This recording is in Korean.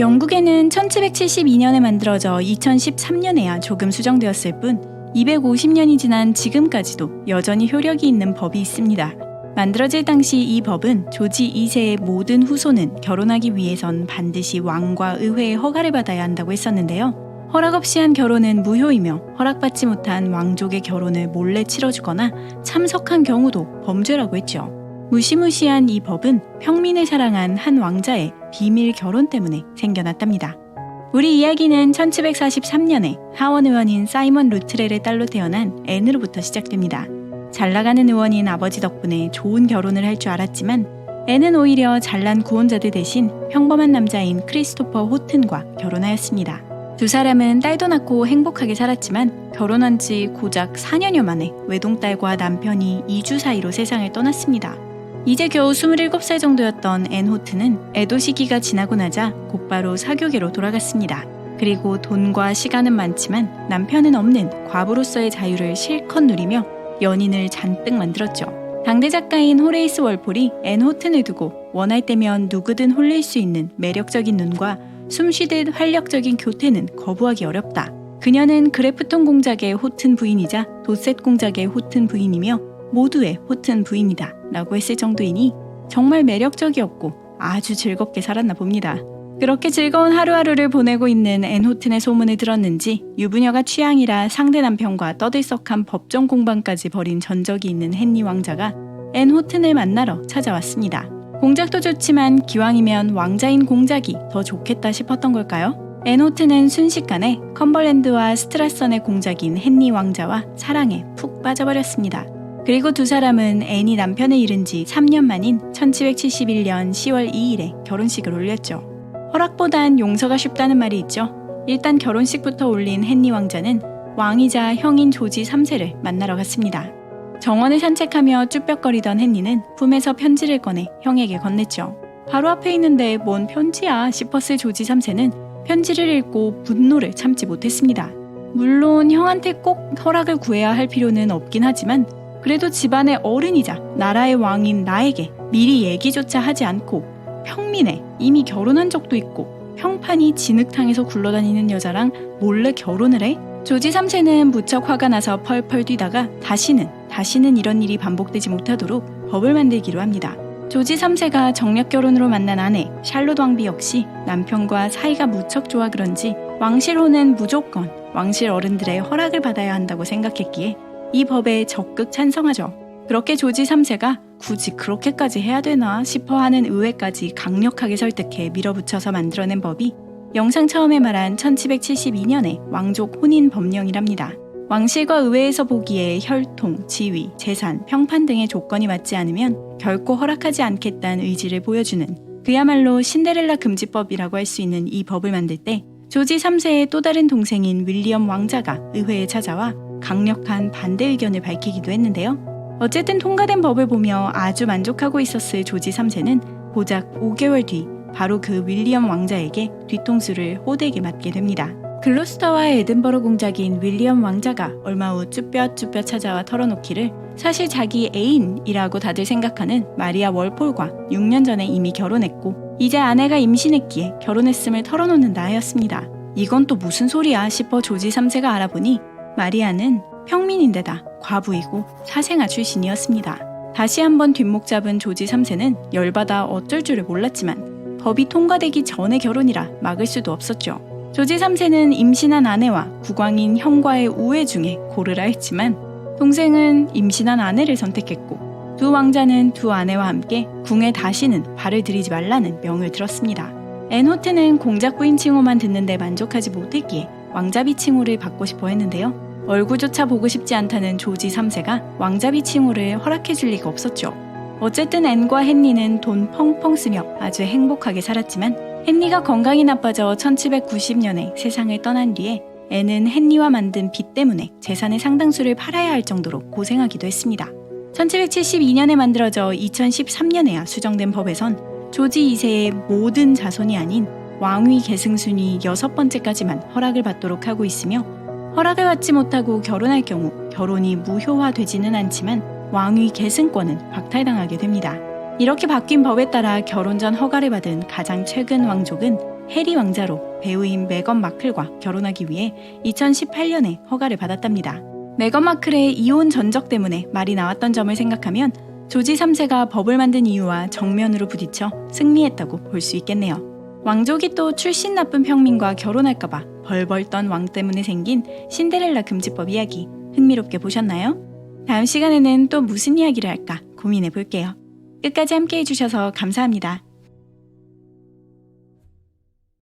영국에는 1772년에 만들어져 2013년에야 조금 수정되었을 뿐 250년이 지난 지금까지도 여전히 효력이 있는 법이 있습니다. 만들어질 당시 이 법은 조지 2세의 모든 후손은 결혼하기 위해선 반드시 왕과 의회의 허가를 받아야 한다고 했었는데요. 허락 없이 한 결혼은 무효이며 허락받지 못한 왕족의 결혼을 몰래 치러주거나 참석한 경우도 범죄라고 했죠. 무시무시한 이 법은 평민을 사랑한 한 왕자의 비밀 결혼 때문에 생겨났답니다. 우리 이야기는 1743년에 하원 의원인 사이먼 루트렐의 딸로 태어난 앤으로부터 시작됩니다. 잘 나가는 의원인 아버지 덕분에 좋은 결혼을 할 줄 알았지만 앤은 오히려 잘난 구원자들 대신 평범한 남자인 크리스토퍼 호튼과 결혼하였습니다. 두 사람은 딸도 낳고 행복하게 살았지만 결혼한 지 고작 4년여 만에 외동딸과 남편이 2주 사이로 세상을 떠났습니다. 이제 겨우 27살 정도였던 앤 호트는 애도 시기가 지나고 나자 곧바로 사교계로 돌아갔습니다. 그리고 돈과 시간은 많지만 남편은 없는 과부로서의 자유를 실컷 누리며 연인을 잔뜩 만들었죠. 당대 작가인 호레이스 월폴이 앤 호튼을 두고 원할 때면 누구든 홀릴 수 있는 매력적인 눈과 숨쉬듯 활력적인 교태는 거부하기 어렵다. 그녀는 그래프톤 공작의 호튼 부인이자 도셋 공작의 호튼 부인이며 모두의 호튼 부인이다. 라고 했을 정도이니 정말 매력적이었고 아주 즐겁게 살았나 봅니다. 그렇게 즐거운 하루하루를 보내고 있는 앤 호튼의 소문을 들었는지 유부녀가 취향이라 상대 남편과 떠들썩한 법정 공방까지 벌인 전적이 있는 헨리 왕자가 앤 호튼을 만나러 찾아왔습니다. 공작도 좋지만 기왕이면 왕자인 공작이 더 좋겠다 싶었던 걸까요? 앤 호튼은 순식간에 컴벌랜드와 스트라선의 공작인 헨리 왕자와 사랑에 푹 빠져버렸습니다. 그리고 두 사람은 앤이 남편을 잃은 지 3년 만인 1771년 10월 2일에 결혼식을 올렸죠. 허락보단 용서가 쉽다는 말이 있죠. 일단 결혼식부터 올린 헨리 왕자는 왕이자 형인 조지 3세를 만나러 갔습니다. 정원을 산책하며 쭈뼛거리던 헨리는 품에서 편지를 꺼내 형에게 건넸죠. 바로 앞에 있는데 뭔 편지야 싶었을 조지 3세는 편지를 읽고 분노를 참지 못했습니다. 물론 형한테 꼭 허락을 구해야 할 필요는 없긴 하지만 그래도 집안의 어른이자 나라의 왕인 나에게 미리 얘기조차 하지 않고 평민에 이미 결혼한 적도 있고 평판이 진흙탕에서 굴러다니는 여자랑 몰래 결혼을 해? 조지 3세는 무척 화가 나서 펄펄 뛰다가 다시는 다시는 이런 일이 반복되지 못하도록 법을 만들기로 합니다. 조지 3세가 정력 결혼으로 만난 아내 샬롯 왕비 역시 남편과 사이가 무척 좋아 그런지 왕실호는 무조건 왕실 어른들의 허락을 받아야 한다고 생각했기에 이 법에 적극 찬성하죠. 그렇게 조지 3세가 굳이 그렇게까지 해야 되나 싶어 하는 의회까지 강력하게 설득해 밀어붙여서 만들어낸 법이 영상 처음에 말한 1772년의 왕족 혼인 법령이랍니다. 왕실과 의회에서 보기에 혈통, 지위, 재산, 평판 등의 조건이 맞지 않으면 결코 허락하지 않겠다는 의지를 보여주는 그야말로 신데렐라 금지법이라고 할 수 있는 이 법을 만들 때 조지 3세의 또 다른 동생인 윌리엄 왕자가 의회에 찾아와 강력한 반대 의견을 밝히기도 했는데요. 어쨌든 통과된 법을 보며 아주 만족하고 있었을 조지 3세는 고작 5개월 뒤 바로 그 윌리엄 왕자에게 뒤통수를 호되게 맞게 됩니다. 글로스터와 에든버러 공작인 윌리엄 왕자가 얼마 후 쭈뼛쭈뼛 찾아와 털어놓기를 사실 자기 애인이라고 다들 생각하는 마리아 월폴과 6년 전에 이미 결혼했고 이제 아내가 임신했기에 결혼했음을 털어놓는 나였습니다. 이건 또 무슨 소리야 싶어 조지 3세가 알아보니 마리아는 평민인데다 과부이고 사생아 출신이었습니다. 다시 한번 뒷목 잡은 조지 3세는 열받아 어쩔 줄을 몰랐지만 법이 통과되기 전의 결혼이라 막을 수도 없었죠. 조지 3세는 임신한 아내와 국왕인 형과의 우애 중에 고르라 했지만 동생은 임신한 아내를 선택했고 두 왕자는 두 아내와 함께 궁에 다시는 발을 들이지 말라는 명을 들었습니다. 앤호트는 공작 부인 칭호만 듣는데 만족하지 못했기에 왕자비 칭호를 받고 싶어 했는데요. 얼굴조차 보고 싶지 않다는 조지 3세가 왕자비 칭호를 허락해 줄 리가 없었죠. 어쨌든 앤과 헨리는 돈 펑펑 쓰며 아주 행복하게 살았지만 헨리가 건강이 나빠져 1790년에 세상을 떠난 뒤에 앤은 헨리와 만든 빚 때문에 재산의 상당수를 팔아야 할 정도로 고생하기도 했습니다. 1772년에 만들어져 2013년에야 수정된 법에선 조지 2세의 모든 자손이 아닌 왕위 계승순위 여섯 번째까지만 허락을 받도록 하고 있으며 허락을 받지 못하고 결혼할 경우 결혼이 무효화되지는 않지만 왕위 계승권은 박탈당하게 됩니다. 이렇게 바뀐 법에 따라 결혼 전 허가를 받은 가장 최근 왕족은 해리 왕자로 배우인 메건 마클과 결혼하기 위해 2018년에 허가를 받았답니다. 메건 마클의 이혼 전적 때문에 말이 나왔던 점을 생각하면 조지 3세가 법을 만든 이유와 정면으로 부딪혀 승리했다고 볼 수 있겠네요. 왕족이 또 출신 나쁜 평민과 결혼할까봐 벌벌 떤 왕 때문에 생긴 신데렐라 금지법 이야기 흥미롭게 보셨나요? 다음 시간에는 또 무슨 이야기를 할까 고민해 볼게요. 끝까지 함께 해주셔서 감사합니다.